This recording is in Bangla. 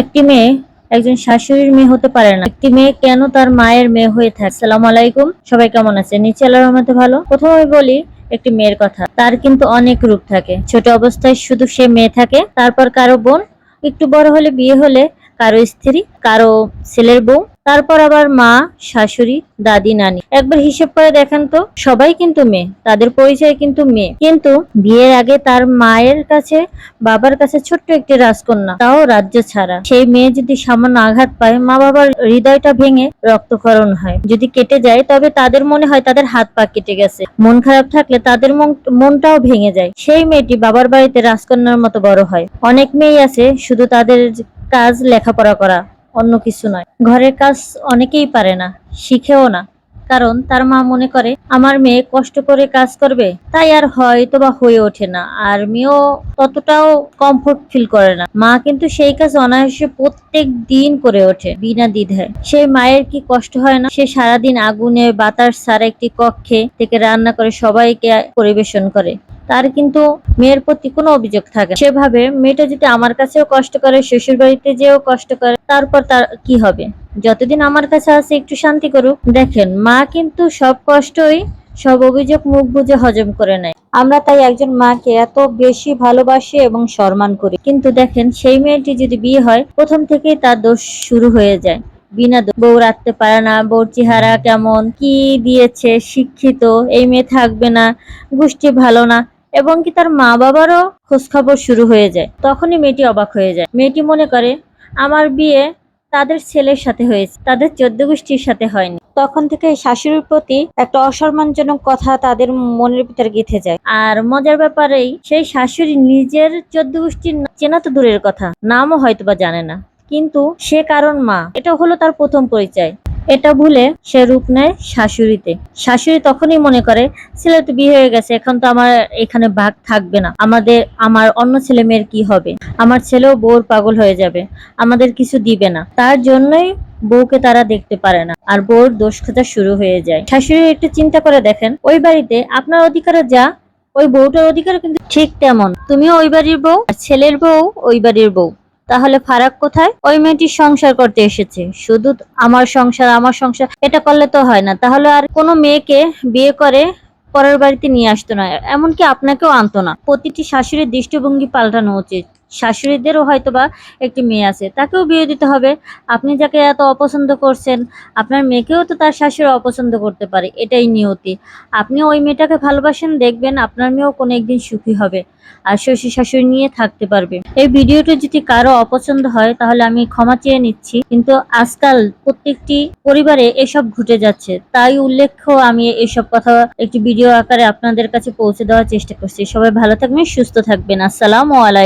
একটি মেয়ে, একজন শাশুড়ির মেয়ে হতে পারে না। একটি মেয়ে কেন তার মায়ের মেয়ে হয়ে থাকে? সালাম আলাইকুম। সবাই কেমন আছে নিচে রহমতে ভালো? প্রথমে আমি বলি, একটি মেয়ের কথা। তার কিন্তু অনেক রূপ থাকে। ছোট অবস্থায় শুধু সে মেয়ে থাকে। তারপর কারও বোন, একটু বড় হলে বিয়ে হলে কারও স্ত্রী, কারও ছেলের বউ তারপর আবার মা, শাশুড়ি, দাদি, নানি। একবার হিসেব করে দেখেন তো, সবাই কিন্তু মেয়ে, তাদের পরিচয় কিন্তু মেয়ে। কিন্তু বিয়ের আগে তার মায়ের কাছে, বাবার কাছে ছোট্ট একটি রাজকন্যা, তাও রাজ্য ছাড়া। সেই মেয়ে যদি সামান্য আঘাত পায় মা বাবার হৃদয়টা ভেঙে রক্তক্ষরণ হয়। যদি কেটে যায়, তবে তাদের মনে হয় তাদের হাত পা কেটে গেছে। মন খারাপ থাকলে তাদের মন- মনটাও ভেঙে যায়। সেই মেয়েটি বাবার বাড়িতে রাজকন্যার মতো বড় হয়। অনেক মেয়ে আছে, শুধু তাদের কাজ লেখাপড়া করা। অন্য কিছু নয়। ঘরের কাজ অনেকেই পারে না, শিখেও না। কারণ তার মা মনে করে, আমার মেয়ে কষ্ট করে কাজ করবে, তাই আর হয়তো বা হয়ে ওঠে না। আর মেয়েও ততটাও কমফোর্ট ফিল করে না। মা কিন্তু সেই কাজ অনায়াসে প্রত্যেক দিন করে ওঠে, বিনা দ্বিধায়। সেই মায়ের কি কষ্ট হয় না? সে সারাদিন আগুনে বাতাস ছাড়া একটি কক্ষে থেকে রান্না করে সবাইকে পরিবেশন করে। তার কিন্তু মেয়ের প্রতি কোনো অভিযোগ থাকে সেভাবে মেয়েটা যদি আমার কাছেও কষ্ট করে শ্বশুর বাড়িতে যেও কষ্ট করে, তারপর তার কি হবে? যতদিন আমার কাছে আছে, একটু শান্তি করুক। দেখেন, মা কিন্তু সব কষ্টই, সব অভিযোগ মুখ বুজে হজম করে নেয়। আমরা তাই একজন মাকে এত বেশি ভালোবাসি এবং সম্মান করি। কিন্তু দেখেন, সেই মেয়েটি যদি বিয়ে হয়, প্রথম থেকেই তার দোষ শুরু হয়ে যায়। বিনা। বউ রাখতে পারে না, বউর চেহারা কেমন, কি দিয়েছে, শিক্ষিত, এই মেয়ে থাকবে না, গোষ্ঠী ভালো না। এবং কি তার মা বাবারও খোঁজখবর শুরু হয়ে যায়। তখনই মেয়েটি অবাক হয়ে যায়। মেয়েটি মনে করে, আমার বিয়ে তাদের ছেলের সাথে হয়েছে, তাদের চোদ্দ গোষ্ঠীর সাথে হয়নি। তখন থেকে শাশুড়ির প্রতি একটা অসম্মানজনক কথা তাদের মনের ভিতর গেঁথে যায়। আর মজার ব্যাপারেই সেই শাশুড়ি নিজের চোদ্দ গোষ্ঠীর চেনা তো দূরের কথা, নামও হয়তো বা জানে না। কিন্তু সে কারণ মা, এটা হলো তার প্রথম পরিচয়। এটা ভুলে সে রূপ নেয় শাশুড়িতে। শাশুড়ি তখনই মনে করে, ছেলে তো বিয়ে হয়ে গেছে, এখন তো আমার এখানে ভাগ থাকবে না। আমাদের, আমার অন্য ছেলে মেয়ের কি হবে? আমার ছেলেও বউর পাগল হয়ে যাবে। আমাদের কিছু দিবে না। তার জন্যই বউকে তারা দেখতে পারে না। আর বউর দোষ খোঁজা শুরু হয়ে যায়। শাশুড়ি একটু চিন্তা করে দেখেন, ওই বাড়িতে আপনার অধিকারে যা, ওই বউটার অধিকার কিন্তু ঠিক তেমন। তুমিও ওই বাড়ির বউ ছেলের বউ ওই বাড়ির বউ। তাহলে ফারাক কোথায়? ওই মেয়েটি সংসার করতে এসেছে। শুধু আমার সংসার আমার সংসার, এটা করলে তো হয় না। তাহলে আর কোনো মেয়েকে বিয়ে করে পরের বাড়িতে নিয়ে আসতো না। এমনকি আপনাকেও আনতো না। প্রতিটি শাশুড়ির দৃষ্টিভঙ্গি পাল্টানো উচিত। শাশুড়িদেরও হয়তোবা একটি মেয়ে আছে, তাকেও বিয়ে দিতে হবে। আপনি যাকে এত অপছন্দ করছেন, আপনার মেয়েকেও তো তার শাশুড়ি অপছন্দ করতে পারে, এটাই নিয়তি। আপনি ওই মেয়েটাকে ভালোবাসেন, দেখবেন আপনার মেয়েও কোনো একদিন সুখী হবে আর শ্বশুর শাশুড়ি নিয়ে থাকতে পারবে। এই ভিডিওটি যদি কারও অপছন্দ হয়, তাহলে আমি ক্ষমা চেয়ে নিচ্ছি। কিন্তু আজকাল প্রত্যেকটি পরিবারে এসব ঘটে যাচ্ছে, তাই উল্লেখ্য আমি এসব কথা একটি ভিডিও আকারে আপনাদের কাছে পৌঁছে দেওয়ার চেষ্টা করছি। সবাই ভালো থাকবেন, সুস্থ থাকবেন। আসসালামু আলাইকুম